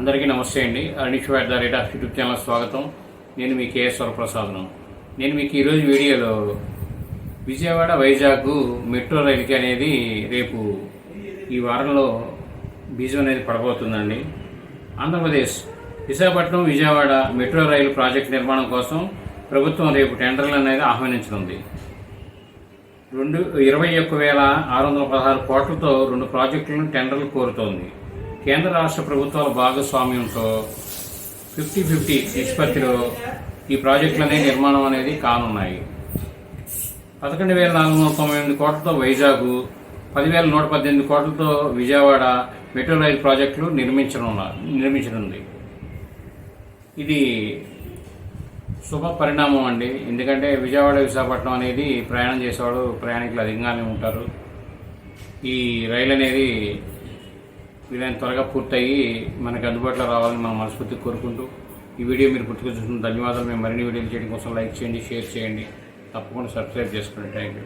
అందరికీ నమస్తే అండి. Aranish what the rate of YouTube channel స్వాగతం. నేను మీ కేఎస్ వరప్రసాదను. నేను మీకు ఈరోజు వీడియోలో విజయవాడ వైజాగ్ మెట్రో రైలుకి అనేది రేపు ఈ వారంలో బీజం అనేది పడబోతుందండి. ఆంధ్రప్రదేశ్ విశాఖపట్నం విజయవాడ మెట్రో రైలు ప్రాజెక్ట్ నిర్మాణం కోసం ప్రభుత్వం రేపు టెండర్లు అనేది ఆహ్వానించనుంది. రెండు ఇరవై ఒక్క వేల ఆరు వందల పదహారు కోట్లతో రెండు ప్రాజెక్టులను టెండర్లు కోరుతోంది. కేంద్ర రాష్ట్ర ప్రభుత్వాల భాగస్వామ్యంతో ఫిఫ్టీ ఫిఫ్టీ నిష్పత్తిలో ఈ ప్రాజెక్టులనే నిర్మాణం అనేది కానున్నాయి. పదకొండు వేల నాలుగు వందల తొంభై ఎనిమిది కోట్లతో వైజాగ్ పదివేల నూట పద్దెనిమిది కోట్లతో విజయవాడ మెట్రో రైలు ప్రాజెక్టులు నిర్మించనున్న నిర్మించనుంది. ఇది శుభ పరిణామం అండి. ఎందుకంటే విజయవాడ విశాఖపట్నం అనేది ప్రయాణం చేసేవాడు ప్రయాణికులు అధికంగానే ఉంటారు. ఈ రైలు అనేది వీలైన త్వరగా పూర్తయ్యి మనకు అందుబాటులో రావాలని మనం మనస్ఫూర్తిగా కోరుకుంటూ ఈ వీడియో మీరు పూర్తిగా చూసిన ధన్యవాదాలు. మేము మరిన్ని వీడియోలు చేయడం కోసం లైక్ చేయండి షేర్ చేయండి. తప్పకుండా సబ్స్క్రైబ్ చేసుకోండి. Thank you